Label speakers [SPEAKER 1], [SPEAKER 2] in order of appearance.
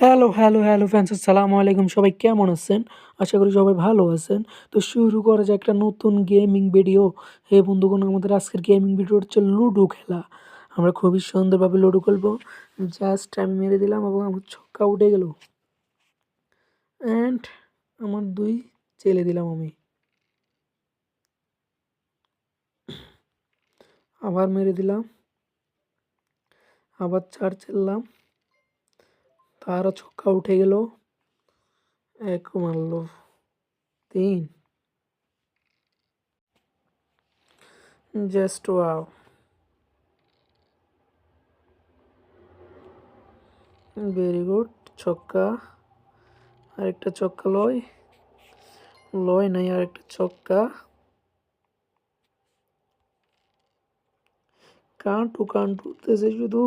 [SPEAKER 1] Hello hello hello fans আসসালামু আলাইকুম। সবাই কেমন আছেন? আশা করি সবাই ভালো আছেন। তো শুরু করা যায় একটা নতুন গেমিং ভিডিও হে বন্ধুগণ, আমাদের আজকের গেমিং ভিডিও হচ্ছে লুডো খেলা। আমরা খুবই সুন্দরভাবে লুডো খেলব। জাস্ট আমি মেরে দিলাম এবং আমার ছক্কা উঠে গেল। অ্যান্ড আমার দুই চেলে দিলাম আমি। আবার মেরে দিলাম। আবার চার চেললাম তারও ছক্কা উঠে গেল। এক মারল তিন। Just wow. ভেরি গুড, ছক্কা। আরেকটা ছক্কা লয়। লয় নাই আরেকটা ছক্কা। কান্টু কান্টু উঠতেছে শুধু।